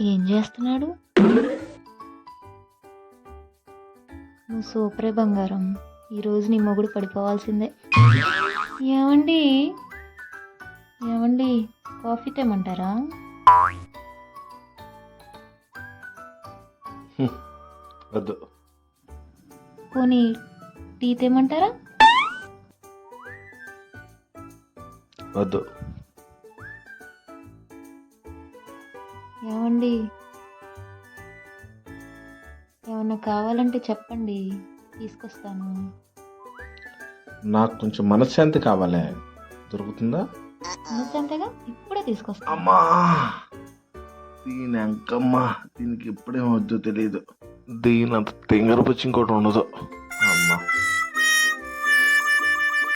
ఏం చేస్తున్నాడు? నువ్వు సూపరే బంగారం. ఈరోజు నీ మొగుడు పడిపోవాల్సిందే. ఏమండి? ఏమండి? కాఫీ తెమ్మంటారా? వద్దు. పోనీ టీ తెమ్మంటారా? వద్దు. ఏమండి? ఏమన్నా కావాలంటే చెప్పండి. తీసుకొస్తాను. నాకు కొంచెం మనశ్శాంతి కావాలి. దొరుకుతుందా? అంతేగా ఇప్పుడే తీసుకొస్తాను. అమ్మా! దీని అంకమ్మ దీనికి ఎప్పుడేం వద్దు తెలియదు దీని అంత తింగర పుచ్చి ఇంకోటి ఉండదు. అమ్మా!